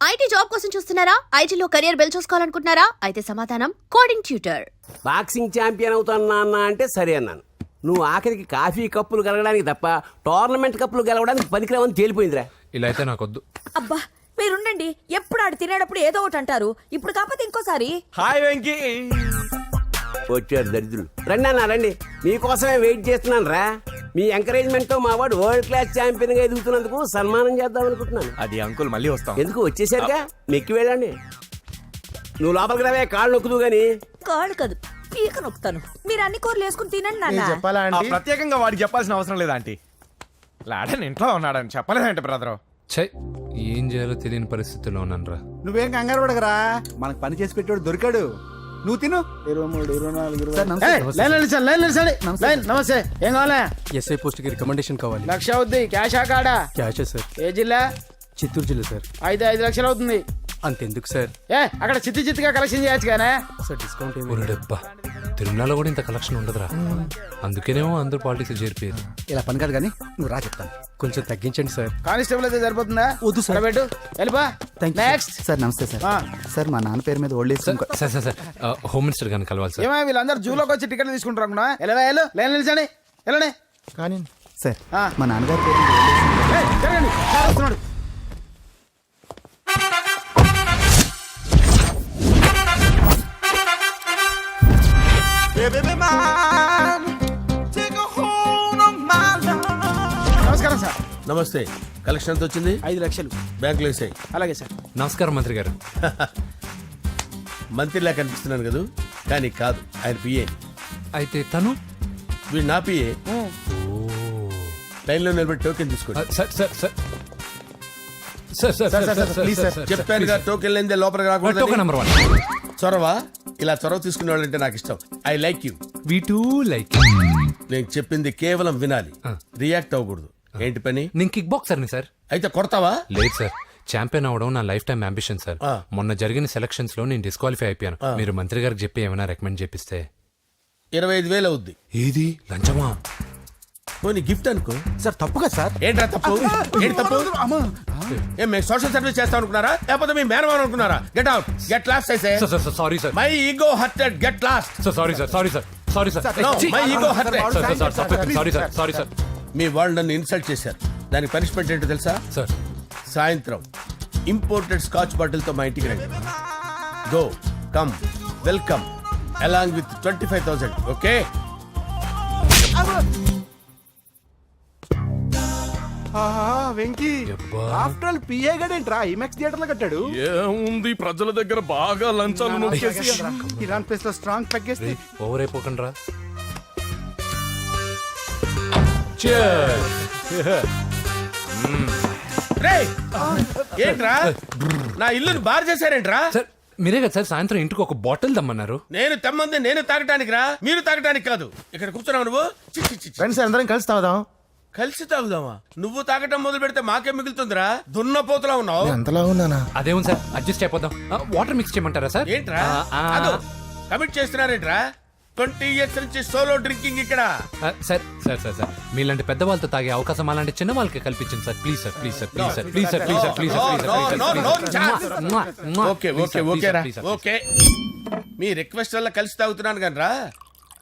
IT job కోసం చూస్తున్నారా? ఐటీలో కెరియర్ బిల్డ్ చూసుకోవాలనుకుంటున్నారా? అయితే సమాధానం కోడింగ్ ట్యూటర్ బాక్సింగ్ ఛాంపియన్ అవుతాను నాన్న అంటే సరే అన్నాను. నువ్వు ఆఖరికి కాఫీ కప్పులు గెలవడానికి తప్ప టోర్నమెంట్ కప్పులు గెలవడానికి పనికిరావని తేలిపోయిందిరా. ఇలా అయితే నాకొద్దు. అబ్బా మీరుండండి. ఎప్పుడు ఆడు తినేటప్పుడు ఏదో ఒకటి అంటారు. ఇప్పుడు కాకపోతే ఇంకోసారి. హాయ్ వెంకీ. వచ్చారు దరిద్రులు. రండి అన్న రండి. మీకోసమే వెయిట్ చేస్తున్నాను రా మీ ఎంకరేజ్మెంట్తో మా వాడు వరల్డ్ క్లాస్ ఛాంపియన్గా ఎదుగుతున్నందుకు సన్మానం చేద్దాం అనుకుంటున్నాను. అది అంకుల్ మళ్ళీ వస్తాం. ఎందుకు? వచ్చేసరిగా? మెక్కి వెళ్ళండి. నువ్వు లోపలికి రావే కాళ్ళు నొక్కుదు గాని. కాళ్ళు కాదు పీక నొక్కుతాను. మీరు అన్ని కూరలు వేసుకుని తినండి నాన్న. చెప్పాలా ఆ, ఆంటీ? ప్రత్యేకంగా వాడికి చెప్పాల్సిన అవసరం లేదా ఆంటీ. లాడన్ ఇంట్లో ఉన్నాడని చెప్పలేదంటే బ్రదర్ ఛై ఏం చేయాలో తెలియని పరిస్థితిలో ఉన్నానురా. నువ్వేం కంగారు పడగరా మనకు పని చేసి పెట్టాడు దొరికాడు. నువ్వు తిను. ఇరవై మూడు ఇరవై నాలుగు ఇరవై ఏయ్, లైన్ నిలిచండి లైన్ నిలిచండి లైన్ నమస్తే. ఏం కావాలా? ఎస్ఐ పోస్ట్కి రికమెండేషన్ కావాలి. లక్ష అవుద్ది క్యాష్ కాడా? Cash sir. ఏ జిల్లా? చిత్తూరు జిల్లా సార్. ఐదు ఐదు లక్షలు అవుతుంది. అంతెందుకు సార్? ఏ అక్కడ చిత్తి చిత్తిగా కలెక్షన్ చేయొచ్చు కానీ సార్ డిస్కౌంట్ ఏమి తిరుమలలో కూడా ఇంత కలెక్షన్ ఉండదురా. అందుకేనేమో అందరూ పాలిటిక్స్ చేరిపోయారు. ఇలా పని కాదు కానీ నువ్వు రా చెప్తాను. కొంచెం తగ్గించండి సార్. కానిస్టేబుల్ అయితే సరిపోతుందా? వద్దు సార్. పెట్టు వెళ్ళిపా నెక్స్ట్ సార్ నమస్తే సార్. ఆ. సార్ మా నాన్న పేరు మీద old age sir sir sir home minister గారిని కలవాలి సార్. ఏమో వీళ్ళందరూ జూలోకి వచ్చి టికెట్లు తీసుకుంటారు అనుకున్నా? వెళ్ళవా వెళ్ళు. లైన్ నిలిచండి. వెళ్ళండి. కానీ సార్. మా నాన్నగారి పేరు జరగండి వస్తున్నాడు. నమస్కారం సార్. నమస్తే. కలెక్షన్ ఎంత వచ్చింది? ఐదు లక్షలు. బ్యాంకులో వేసాయి అలాగే సార్. నమస్కారం మంత్రి గారు. మంత్రిలా కనిపిస్తున్నాను కదా? కానీ కాదు ఆయన పిఏ అయితే తను? వీడు నా పిఏ లైన్లో నిలబెట్టి టోకెన్ తీసుకోండి. Sir sir sir. చెప్పానుగా టోకెన్ లేనిదే లోపలికి టోకెన్ రాకూడదు నెంబర్ వన్ చొరవ? ఇలా చొరవ తీసుకునే వాళ్ళంటే నాకు ఇష్టం. I like you we too like నేను చెప్పింది కేవలం వినాలి. రియాక్ట్ అవ్వకూడదు. ఏంటి పని? నేను కిక్ బాక్సర్ని సార్ అయితే కొడతావా? లేదు సార్ ఛాంపియన్ అవడం నా లైఫ్ టైం అంబిషన్ సార్. మొన్న జరిగిన సెలక్షన్స్లో నేను డిస్క్వాలిఫై అయిపోయాను. మీరు మంత్రి గారికి చెప్పి ఏమైనా రికమెండ్ చేపిస్తే. ఇరవై ఐదు వేలు అవుద్ది. ఏది? లంచమా? పోనీ గిఫ్ట్ అనుకో. సార్ తప్పుగా సార్ ఏంట్రా తప్పు? ఏంటి తప్పు? ఏం మేము సోషల్ సర్వీస్ చేస్తాం అనుకున్నారా? లేకపోతే మీ మేనమాన్ అనుకున్నారా? గెట్ అవుట్ గెట్ లాస్ట్ అయితే sir sir sir sorry sir my ego hurted get lost sir sorry sir sorry sir sorry sir my ego hurt. Sorry sir sorry sir మీ వాళ్ళు నన్ను ఇన్సల్ట్ చేశారు. దానికి పనిష్మెంట్ ఏంటో తెలుసా? సార్ సాయంత్రం imported scotch బాటిల్తో మా ఇంటికి రండి. Go come welcome along with twenty five thousand okay Venky. After all PA గడేంట్రా IMAX థియేటర్లో కట్టాడు. ఏముంది? ప్రజల దగ్గర బాగా లంచాలు నొక్కేసి ఇరాన్ ప్లేస్లో స్ట్రాంగ్ తగ్గేస్తే. ఓవర్ అయిపోకండి రా ఏంట్రా? నా ఇల్లుని బార్ చేశారేంట్రా? సార్ మీరే కదా సార్ సాయంత్రం ఇంటికి ఒక బాటిల్ దమ్మన్నారు నేను తెమ్మంది నేను తాగటానికి రా మీరు తాగటానికి కాదు. ఇక్కడ కూర్చున్నావు నువ్వు? చి, చి, చి, చి. ఫ్రెండ్స్ అందరం కలిసి తాగుదాం. కలిసి తాగుదామా? నువ్వు తాగటం మొదలు పెడితే మాకే మిగులుతుందిరా? దున్నపోతులా ఉన్నావు. ఎంతలా ఉన్నానా? అదేమో సార్ అడ్జస్ట్ అయిపోదాం. వాటర్ మిక్స్ చేయమంటారా సార్? ఏంట్రా? కమిట్ చేస్తున్నారేంట్రా? ట్వంటీ ఇయర్స్ నుంచి సోలో డ్రింకింగ్ ఇక్కడ. Sir sir sir sir. మీలాంటి పెద్ద వాళ్ళతో తాగే అవకాశం అలాంటి చిన్న వాళ్ళకి కల్పించండి sir. Please sir please sir please sir please sir please sir please sir okay okay okay okay me request వల్ల కలిసి తాగుతున్నాను కానీ రా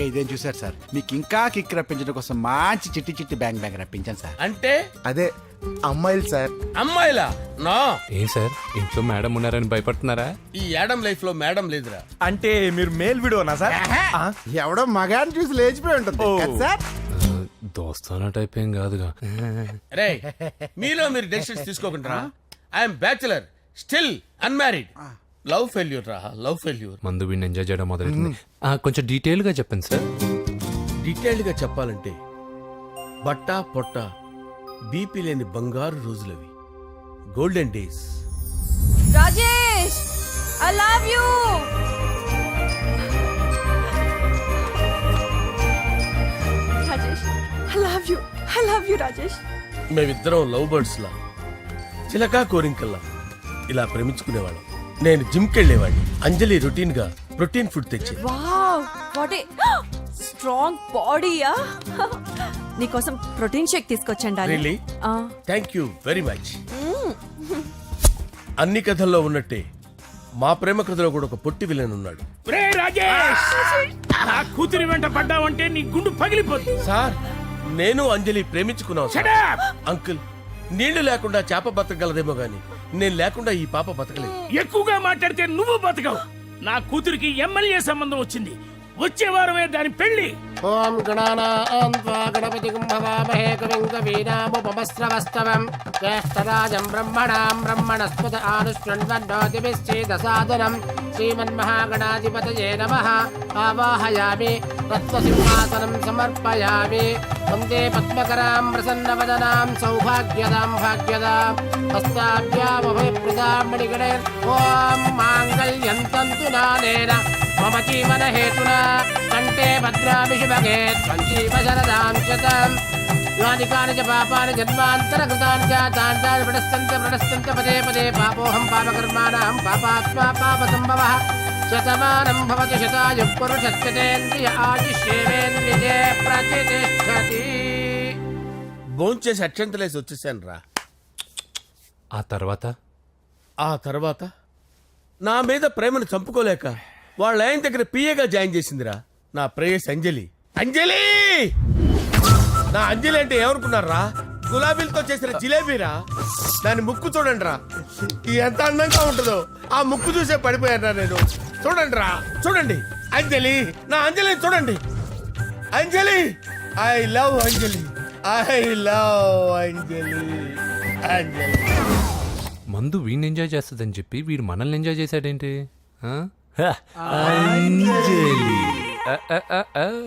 ఇంకా ఇదేం చూసారు సార్? మీకు ఇంకా కిక్ రప్పించడం కోసం మంచి చిట్టి చిట్టి బ్యాంగ్ బ్యాంగ్ రప్పించాను సార్. అంటే? అదే అమ్మాయిలు సార్. అమ్మాయిలా? నా? ఏం సార్? ఇంట్లో మేడం ఉన్నారని భయపడుతున్నారా? ఈ యాడమ్ లైఫ్లో మేడం లేదురా. అంటే మీరు మేల్ వీడియోనా సార్? ఎవడో మగాన్ని చూసి లేచిపోయి ఉంటుంది. కదా సార్? దోస్తానా టైప్ ఏం కాదుగా. రే మీలో మీరు డెసిషన్స్ తీసుకోకుండా I'm bachelor still unmarried. Love failure రా లవ్ ఫెయిల్యూర్. మందు వీడిని ఎంజాయ్ చేయడం మొదలైంది కొంచెం డీటెయిల్గా చెప్పండి సార్. డీటెయిల్డ్గా చెప్పాలంటే బట్టా పొట్ట బీపీ లేని బంగారు రోజులవి. Golden days Rajesh I love you Rajesh I love you I love you Rajesh. మేమిద్దరం లవ్ బర్డ్స్ లా చిలకా కోరింకల్లా ఇలా ప్రేమించుకునేవాళ్ళం. నేను జిమ్కి వెళ్ళేవాడిని. అంజలి రొటీన్గా ప్రోటీన్ ఫుడ్ తెచ్చి వావ్ వాట్ ఏ స్ట్రాంగ్ బాడీయా? నీకోసం ప్రోటీన్ షేక్ తీసుకొచ్చండి Really? Thank you very much అన్ని కథల్లో ఉన్నట్టే మా ప్రేమ కథలో కూడా ఒక పొట్టి విలన్ ఉన్నాడు. రే రాజేష్! నా కూతురి వెంట పడ్డావంటే నీ గుండు పగిలిపోద్ది సార్ నేను అంజలి ప్రేమించుకున్నాను! అంకుల్ నీళ్ళు లేకుండా చేప బతకగలదేమో గాని నేను లేకుండా ఈ పాప బతకలేదు. ఎక్కువగా మాట్లాడితే నువ్వు బతకవు. నా కూతురికి ఎమ్మెల్యే సంబంధం వచ్చింది. వచ్చే వారమే దాని పెళ్ళి ఓం గణానాన్వా గణపతి కుంభవామహే కవిం కవీనాముపమస్రవస్తవం జ్యేష్ఠరాజం బ్రహ్మణాం బ్రహ్మణస్పద ఆనుష్ణ్వన్నోతిభిశ్చేదసాదనం శ్రీమన్మహాగణాధిపతయే నమః. ఆవాహయామి. తత్వసింహాసనం సమర్పయామి వందే పద్మకరాం ప్రసన్నవదనాం సౌభాగ్యదాం భాగ్యదాం హస్తాభ్యామభయప్రదాం మణిగణే ఓం మాంగళ్యం తంతు నానేన మమ జీవన హేతునా కంటే భద్రామి శుభగే త్వంజీవ శరదాం శతం యాని కాని చ పాపాని జన్మాంతర కృతాని చ తాని తాని పదే పదే పాపోహం పాపకర్మాణం పాపాత్మా పాప సంభవ శతమానం భవతి శతాయు ఆయుష్యేవేంద్రియే ప్రతిష్టతి. భోంచేసి అక్షంతలేసి వచ్చేసాను రా ఆ తర్వాత? ఆ తర్వాత? నా మీద ప్రేమను చంపుకోలేక వాళ్ళ ఆయన దగ్గర పిఏగా జాయిన్ చేసిందిరా. నా ప్రేయస్ అంజలి. అంజలి! నా అంజలి అంటే ఏమనుకున్నారా? గులాబీలతో చేసిన జిలేబీరా? దాని ముక్కు చూడండి రా ఎంత అందంగా ఉంటుందో. ఆ ముక్కు చూసే పడిపోయారా నేను. చూడండి రా చూడండి. అంజలి. నా అంజలి చూడండి. Anjali. I love Anjali. I love Anjali. Anjali. మందు వీడిని ఎంజాయ్ చేస్తుందని చెప్పి వీడు మనల్ని ఎంజాయ్ చేశాడేంటి? ఆ? ఆ, ఆ, ఆ, ఆ.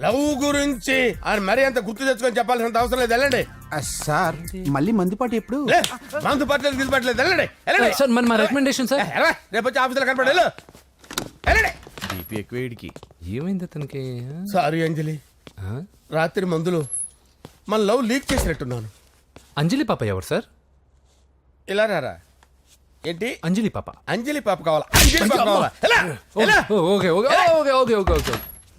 లవ్ గురించి ఆయన మరీ అంత గుర్తు తెచ్చుకొని చెప్పాల్సినంత అవసరం లేదు. వెళ్ళండి. సార్ మళ్ళీ మందుపాటి ఎప్పుడు? లే, మందు పట్టలేదు గిల్లు పట్టలేదు వెళ్ళండి. వెళ్ళండి. సార్ మరి మా రికమెండేషన్ సార్? ఏ. రేపు వచ్చి ఆఫీసులో కనపడి వెళ్ళు. వెళ్ళండి. బీపీ ఎక్కువ వీడికి. ఏమైంది అతనికి? సారీ అంజలి. ఆ? రాత్రి మందులో మన లవ్ లీక్ చేసినట్టున్నాను. అంజలి పాప ఎవరు సార్? ఇలా రారా? ఏంటి? అంజలి పాప. అంజలి పాప కావాలా? అంజలి పాప కావాలా? ఎలా? ఎలా? ఓ, okay okay okay okay okay okay.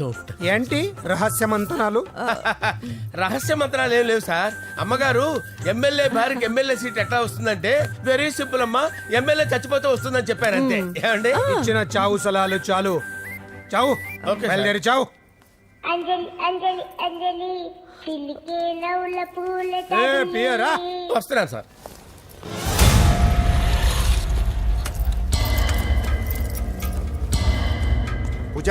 don't ఏంటి రహస్య మంతనాలు? రహస్య మంత్రాలు ఏం లేవు సార్. అమ్మగారు ఎమ్మెల్యే భార్యకి ఎమ్మెల్యే సీట్ ఎట్లా వస్తుందంటే వెరీ సింపుల్ అమ్మా ఎమ్మెల్యే చచ్చిపోతే వస్తుందని చెప్పారు అంతే ఏమండి? ఇచ్చిన చావు సలాలు చాలు. చావు. ఓకే. బయలుదేరి చావు. అంజలి అంజలి అంజలి పిల్లికే నవ్వుల పూల ఏ పియరా వస్తున్నాను సార్. పూజ?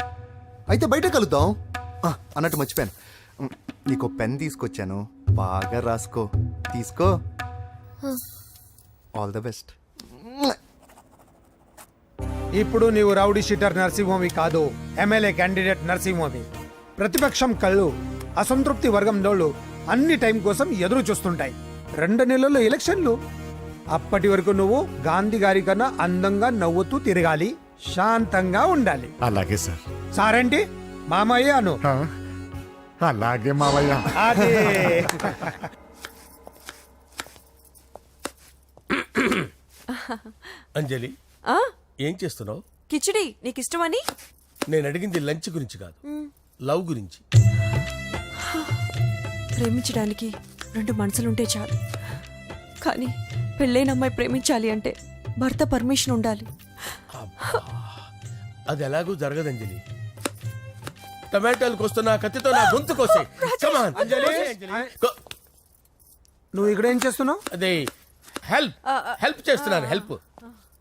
అయితే బయట కలుద్దాం. ఆ, అన్నట్టు మర్చిపోయాను. ఉమ్, నీకు పెన్ తీసుకొచ్చాను. బాగా రాసుకో. తీసుకో. ఆల్ ద బెస్ట్ ఇప్పుడు నీవు రౌడీ షీటర్ నరసింహమి కాదు ఎమ్మెల్యే క్యాండిడేట్ నరసింహమి ప్రతిపక్షం కళ్ళు అసంతృప్తి వర్గం నోళ్ళు అన్ని టైం కోసం ఎదురు చూస్తుంటాయి. రెండు నెలల్లో ఎలక్షన్లు. అప్పటి వరకు నువ్వు గాంధీ గారి కన్నా అందంగా నవ్వుతూ తిరగాలి శాంతంగా ఉండాలి. అలాగే సార్. సారేంటి మామయ్య అను. అలాగే మావయ్య. అదే. అంజలి ఏం చేస్తున్నావు? కిచిడి నీకు ఇష్టమని నేను అడిగింది లంచ్ గురించి కాదు లవ్ గురించి. ప్రేమించడానికి రెండు మనసులుంటే చాలు. కానీ పెళ్ళైన అమ్మాయి ప్రేమించాలి అంటే భర్త పర్మిషన్ ఉండాలి. అది ఎలాగూ జరగదు అంజలి. టమాటాలకు వస్తున్న కత్తితో నా గొంతు కోసే. అంజలి గో- నువ్వు ఇక్కడ ఏం చేస్తున్నావు? అదే హెల్ప్. హెల్ప్ చేస్తున్నాను హెల్ప్.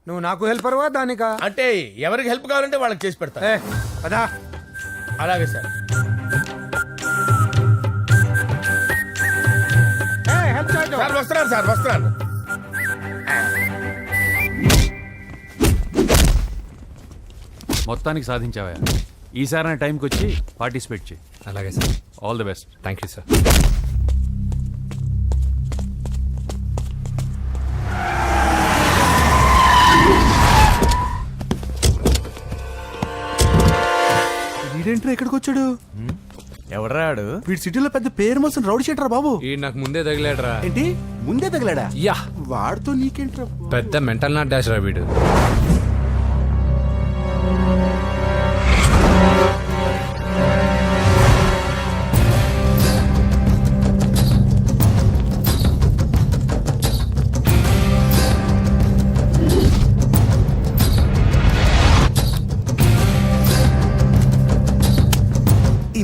నువ్వు నాకు హెల్పర్వా దానికా? అంటే ఎవరికి హెల్ప్ కావాలంటే వాళ్ళకి చేసి పెడతా. పదా. అలాగే సార్. హెల్ప్ సార్ వస్తున్నాను సార్ వస్తున్నాను. మొత్తానికి సాధించావా ఈసారి టైంకి వచ్చి పార్టిసిపేట్ చేయి. అలాగే sir. All the best thank you sir వీడేంట్రా ఎక్కడికి వచ్చాడు? ఎవడరాడు వీడి సిటీలో పెద్ద పేరు మోసిన రౌడీ షీటర్ బాబు. ఈ నాకు ముందే తగిలాడరా. ఏంటి? ముందే తగిలాడా? యా. వాడితో నీకేంట్రా? పెద్ద మెంటల్ నాట్ డాష్ రా వీడు.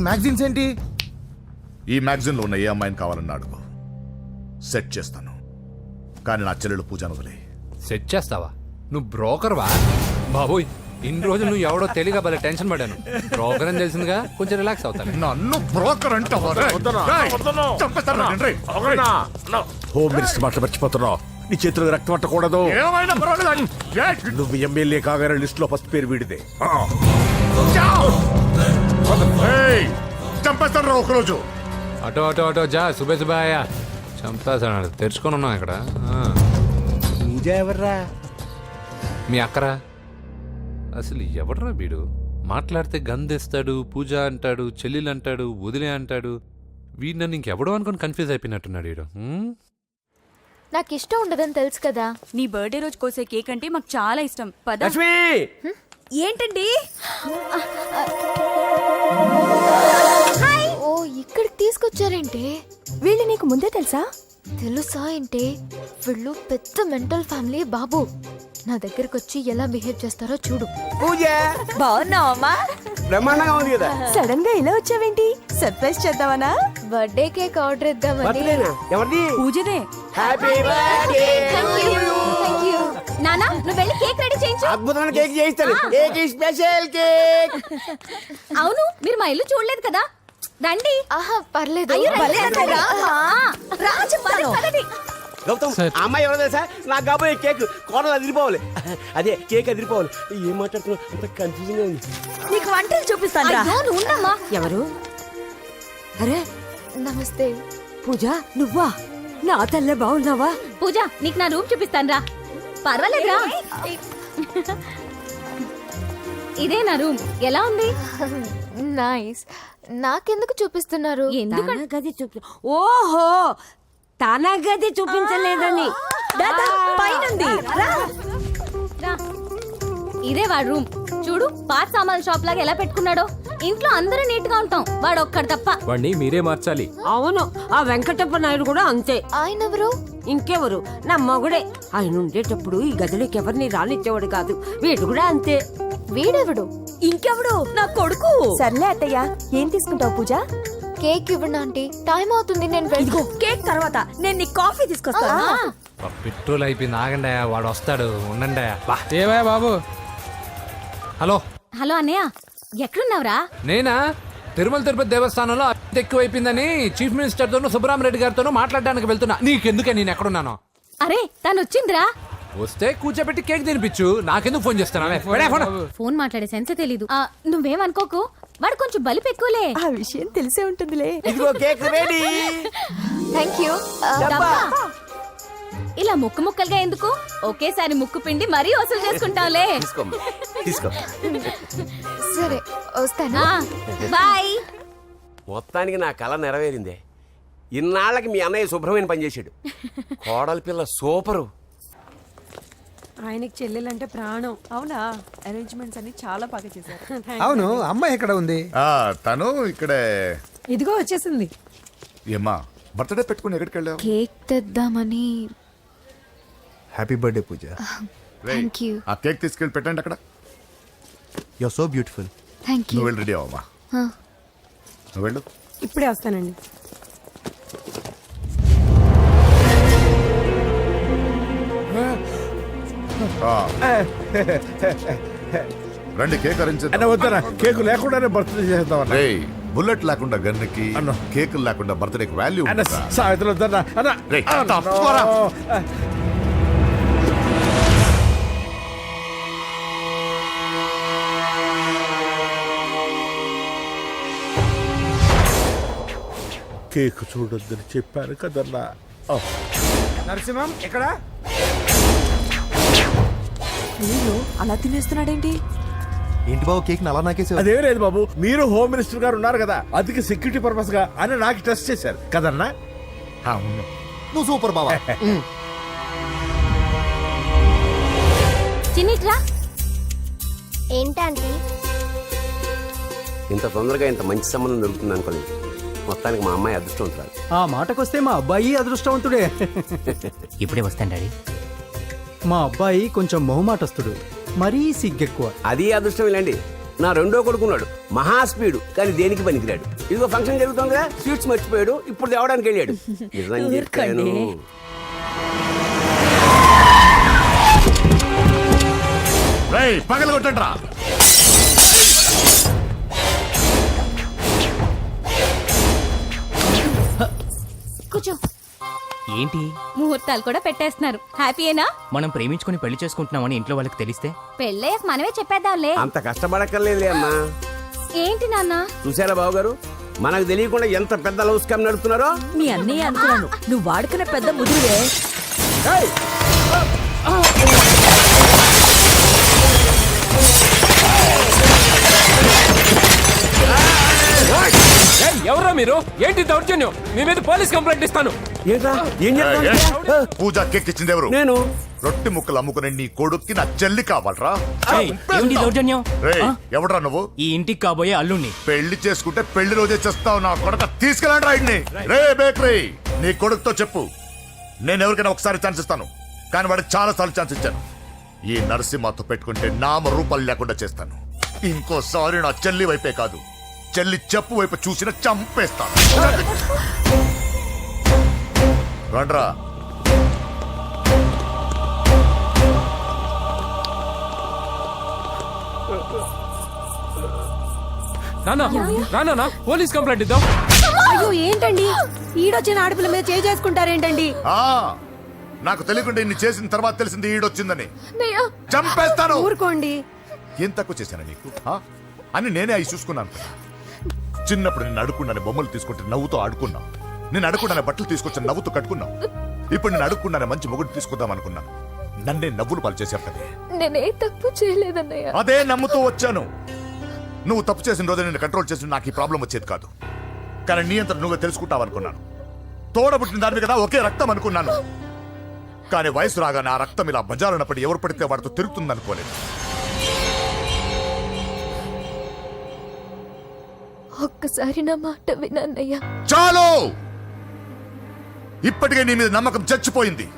మ్యాగజైన్స్ ఏంటి? ఈ మ్యాగజైన్లో ఉన్న ఏ అమ్మాయిని కావాలన్నా అడుగు. సెట్ చేస్తాను. కానీ నా చెల్లెలు పూజ వదిలే సెట్ చేస్తావా? నువ్వు బ్రోకర్ వా? బాబోయ్ ఇన్ని రోజులు నువ్వు ఎవడో తెలియక భలే టెన్షన్ పడ్డాను. బ్రోకర్ అని తెలిసిందిగా కొంచెం రిలాక్స్ అవుతాను. నన్ను బ్రోకర్ హోమ్ మినిస్టర్ మాట మర్చిపోతున్నావు. నీ చేతులకు రక్తం పట్టకూడదు. నువ్వు ఎమ్మెల్యే కాగానే లిస్ట్లో ఫస్ట్ పేరు వీడిదే. చంపేస్తాను ఒకరోజు. అటో అటో అటో జా సుబే సుబాయా చంపేసాడు తెరుచుకొని ఉన్నాం ఇక్కడ. ఆ. పూజ ఎవర్రా? మీ అక్కరా? అసలు ఎవడరా వీడు? మాట్లాడితే గంధేస్తాడు పూజ అంటాడు చెల్లెలు అంటాడు వదిలే అంటాడు. వీడు నన్ను ఇంకెవడో అనుకొని కన్ఫ్యూజ్ అయిపోయినట్టున్నాడు వీడు హ్మ్? నాకు ఇష్టం ఉండదని తెలుసు కదా. నీ బర్త్డే రోజు కోసే కేక్ అంటే మాకు చాలా ఇష్టం. పద. లక్ష్మి! ఏంటండి? ఓ ఇక్కడికి తీసుకొచ్చారేంటి? వీళ్ళు నీకు ముందే తెలుసా? తెలుసా ఏంటి? వీళ్ళు పెద్ద మెంటల్ ఫ్యామిలీ బాబు. నా దగ్గరకు వచ్చి ఎలా బిహేవ్ చేస్తారో చూడు. బాగున్నావమ్మా? బ్రహ్మాండంగా ఉంది కదా? సడన్గా ఇలా వచ్చావేంటి? సర్ప్రైజ్ చేద్దామనా? బర్త్డే కేక్ ఆర్డర్ ఇద్దామని. ఎవరిది? పూజనే. హ్యాపీ బర్త్డే నానా నువ్వు వెళ్ళి కేక్ రెడీ చేయించు. అద్భుతమైన కేక్ చేయిస్తాను కేక్ స్పెషల్ కేక్. అవును మీరు మా ఇల్లు చూడలేదు కదా? రండి. ఆహా పర్లేదు. అయ్యో, రండి, రండి, రా. రా, చెప్తాను. పదండి. గౌతమ్ ఆ అమ్మాయి ఎవరో తెలుసా? నాకు కాబోయే కేక్ కోడలు అదిరిపోవాలి. అదే కేక్ అదిరిపోవాలి. ఏం మాట్లాడుతున్నా అంత కన్ఫ్యూజన్ ఉంది. నీకు వంటలు చూపిస్తాను అయ్యో, నువ్వు ఉండమ్మా. ఎవరు? అరే నమస్తే. పూజ నువ్వా? నా తల్లే బాగున్నావా? పూజ నీకు నా రూమ్ చూపిస్తాను రా. పర్వాలేదురా. ఇదే నా రూమ్. ఎలా ఉంది? నైస్. నాకెందుకు చూపిస్తున్నారు? గది చూపి ఓహో! తన గది చూపించలేదని. పైనుంది. రా. రా. ఇదే వాడు రూమ్. చూడు పాత సామాన్ షాప్ లాగా ఎలా పెట్టుకున్నాడో. ఇంట్లో అందరూ నీట్గా ఉంటాం. వాడు ఒక్కడు తప్ప. వాడిని మీరే మార్చాలి. అవును. ఆ వెంకటప్ప నాయుడు కూడా అంతే. ఆయన ఎవరు ఇంకెవరు? నా మగుడే. ఆయన ఉండేటప్పుడు ఈ గదిలోకి ఎవరిని రానిచ్చేవాడు కాదు. వీడు కూడా అంతే. వీడెవడు? ఇంకెవడు? నా కొడుకు. సర్లే అత్తయ్య ఏం తీసుకుంటావు పూజ? కేక్ ఇవ్వండి ఆంటీ. టైం అవుతుంది నేను ఇదిగో వెళ్ళి కేక్ తర్వాత నేను నీ కాఫీ తీసుకొస్తాను ఆ, పెట్రోల్ అయిపోయింది ఆగండి వాడు వస్తాడు ఉండండి ఏవా బాబు? హలో. హలో అన్నయ్య ఎక్కడున్నావురా? నేనా? తిరుమల తిరుపతి దేవస్థానంలో అత్యంత ఎక్కువైపోయిందని చీఫ్ మినిస్టర్ తోనూ సుబ్బరామరెడ్డి గారితోనూ మాట్లాడడానికి వెళ్తున్నా. నీకెందుకే నేను ఎక్కడున్నాను? అరే తను వచ్చిందిరా వస్తే కూర్చోబెట్టి కేక్ తినిపించు. నాకెందుకు ఫోన్ చేస్తాను ఫోన్. మాట్లాడే సెన్సే తెలీదు. ఆ, నువ్వేమనుకోకు? వాడు కొంచెం బలిపు ఎక్కువలే. ఆ విషయం తెలిసే ఉంటుందిలే. ఇదిగో కేక్ రెడీ. థ్యాంక్ యూ డబ్బా. ఇలా ముక్కు ముక్కలుగా ఎందుకు? ఒకేసారి ముక్కు పిండి మరీ వసూలు చేసుకుంటాంలే తీసుకో తీసుకో. సరే వస్తాను. బాయ్. మొత్తానికి నా కళ నెరవేరిందే. ఇన్నాళ్ళకి మీ అన్నయ్య శుభ్రమైన పనిచేశాడు కోడలి పిల్ల సూపరు. ఆయనకి చెల్లెలంటే ప్రాణం. అవునా? అరేంజ్మెంట్స్ అన్ని చాలా బాగా చేశారు. అవును అమ్మాయి ఎక్కడ ఉంది? ఆ, తను ఇక్కడే. ఇదిగో వచ్చేసింది. ఏమ్మా బర్త్డే పెట్టుకుని ఎక్కడికి వెళ్ళావు? Cake తెద్దామని happy birthday Pooja thank you ఆ కేక్ తీసుకెళ్ళి పెట్టండి అక్కడ. You so beautiful thank you నువ్వు వెళ్ళి రెడీ అవ్వమ్మా. నువ్వు వెళ్ళు. ఇప్పుడే వస్తానండి. ఆ. రండి కేక్ అరేంజ్ వద్దనా కేక్ లేకుండానే బర్త్డే చేద్దాం అన్న రేయ్ బుల్లెట్ లేకుండా గన్నుకి అన్న. కేక్ లేకుండా బర్త్డేకి వాల్యూ అన్న సాయంత్రం వద్దన్నా. అన్న రేయ్, అన్న, కేక్ చూడొద్దని చెప్పాను కదన్నా. నరసింహం ఎక్కడ? అలా తినేస్తున్నాడేంటి? ఏంటి బాబు కేక్ అలా నాకేసావు? అదేం లేదు బాబు మీరు హోమ్ మినిస్టర్ గారు ఉన్నారు కదా అందుకే సెక్యూరిటీ పర్పస్గా అని నాకు టెస్ట్ చేశారు. కదన్నా? అవును. నువ్వు సూపర్ బాబా చిన్నిట్రా. ఏంటంటే? ఇంత తొందరగా ఇంత మంచి సంబంధం దొరుకుతుంది అనుకోలేదు మొత్తానికి మా అమ్మాయి అదృష్టవంతురాలు. ఆ మాటకొస్తే మా అబ్బాయి అదృష్టవంతుడే. ఇప్పుడే వస్తాను డాడీ. మా అబ్బాయి కొంచెం మొహమాటస్తుడు మరీ సిగ్గెక్కువ. అది అదృష్టం ఇలాండి నా రెండో కొడుకున్నాడు మహా స్పీడు కానీ దేనికి పనికిరాడు. ఇదిగో ఫంక్షన్ జరుగుతుంది కదా స్వీట్స్ మర్చిపోయాడు ఇప్పుడు తేవడానికి వెళ్ళాడు. నిజం చెప్పాను. రేయ్ పగల కొట్టండి కూర్చో. ఏంటి? ముహూర్తాలు కూడా పెట్టేస్తున్నారు. హ్యాపీయేనా మనం ప్రేమించుకుని పెళ్ళి చేసుకుంటున్నామని ఇంట్లో వాళ్ళకి తెలిస్తే? పెళ్ళయ్యాక మనమే చెప్పేద్దాంలే. అంత కష్టపడక్కర్లేదులే అమ్మా. ఏంటి నాన్న? చూసారా బాబు గారు మనకు తెలియకుండా ఎంత పెద్ద లవ్ స్కామ్ నడుపుతున్నారో? మీ అన్నయ్య అనుకున్నాను. నువ్వు వాడుకునే పెద్ద ముదురువే. ఎవరా మీరు? ఏంటి దౌర్జన్యం? మీ మీద పోలీస్ కంప్లైంట్ ఇస్తాను. ఏంట్రా? ఏం పూజ కేక్ ఇచ్చింది ఎవరు? నేను. రొట్టె ముక్కలు అమ్ముకునే నీ కొడుక్కి నా చెల్లి కావాలరా? ఏంటి దౌర్జన్యం? ఎవడరా నువ్వు? ఈ ఇంటికి కాబోయే అల్లుణ్ణి. పెళ్ళి చేసుకుంటే పెళ్ళి రోజే చేస్తావు నా కొడక తీసుకెళ్ళండి రాయిడ్ని రే బేకరీ నీ కొడుకుతో చెప్పు. నేను ఎవరికైనా ఒకసారి ఛాన్స్ ఇస్తాను. కానీ వాడికి చాలా సార్లు ఛాన్స్ ఇచ్చాను. ఈ నరసింహతో పెట్టుకుంటే నామ రూపాలు లేకుండా చేస్తాను. ఇంకోసారి నా చెల్లి వైపే కాదు. చెల్లి చెప్పు వైపు చూసిన చంపేస్తాను. రండ్రా. నాన్న నాన్న పోలీస్ కంప్లైంట్ ఇద్దాం. అయ్యో ఏంటండి? ఈడొచ్చిన ఆడపిల్ల మీద చేయి చేసుకుంటారేంటండి ఆ, నాకు తెలియకుండా ఇన్ని చేసిన తర్వాత తెలిసింది ఈడొచ్చిందని. చంపేస్తాను. ఊరుకోండి. ఏం తక్కువ చేశాను నీకు? అని నేనే అవి చూసుకున్నాను చిన్నప్పుడు నేను అడుక్కున్నాను బొమ్మలు తీసుకుంటే నవ్వుతో ఆడుకున్నాం. నేను అడుక్కున్నాను బట్టలు తీసుకొచ్చి నవ్వుతూ కట్టుకున్నాం. ఇప్పుడు నేను అడుక్కున్నాను మంచి మొగుడు తీసుకుందాం అనుకున్నాను నన్నే నవ్వులు పాలు చేశారు కదా. నేనే తప్పు చేయలేదన్నయ్య. అదే నమ్ముతూ వచ్చాను. నువ్వు తప్పు చేసిన రోజు నేను కంట్రోల్ చేసిన నాకు ఈ ప్రాబ్లం వచ్చేది కాదు. కానీ నీ అంతా నువ్వే తెలుసుకుంటావు అనుకున్నాను. తోడబుట్టిన దాని కదా ఒకే రక్తం అనుకున్నాను. కానీ వయసు రాగానే ఆ రక్తం ఇలా బజారునప్పుడు ఎవరు పడితే వాడితో తిరుగుతుంది ఒక్కసారి నా మాట వినన్నయ్య. చాలు! ఇప్పటికే నీ మీద నమ్మకం చచ్చిపోయింది.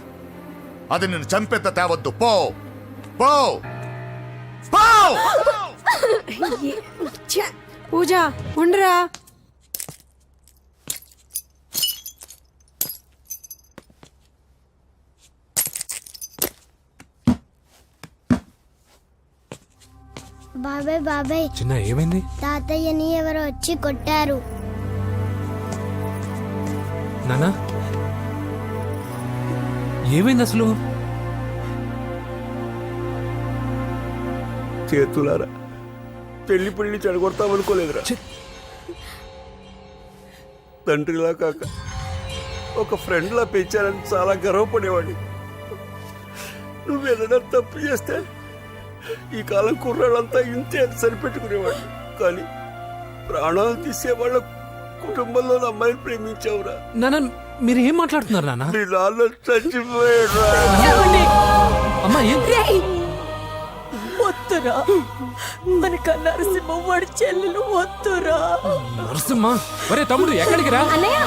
అది నేను చంపేత తేవద్దు. పో! పో! పో! పూజ ఉండరా? బాబాయ్ బాబాయ్. చిన్న ఏమైంది? తాతయ్యని ఎవరో వచ్చి కొట్టారు. నానా? ఏమైంది అసలు? చేతులారా. పెళ్ళి పెళ్ళి చెడగొడతామనుకోలేదురా. తండ్రిలా కాక ఒక ఫ్రెండ్లా పెంచారని చాలా గర్వపడేవాడిని. నువ్వేదైనా తప్పు చేస్తే ఈ కాలం కుర్రాళ్ళంతా ఇంతే అని సరిపెట్టుకునేవాడిని కానీ ప్రాణాలు తీసే వాళ్ళ కుటుంబంలో అమ్మాయిని ప్రేమించావురా. నాన్న మీరు ఏం మాట్లాడుతున్నారు నాన్న? మీ నాన్న చచ్చిపోయాడు అమ్మా వద్దురా. మనక నరసింహ వాడి చెల్లెలు వద్దురా. నరసింహ? ఒరే తమ్ముడు ఎక్కడికి రా? అన్నయ్య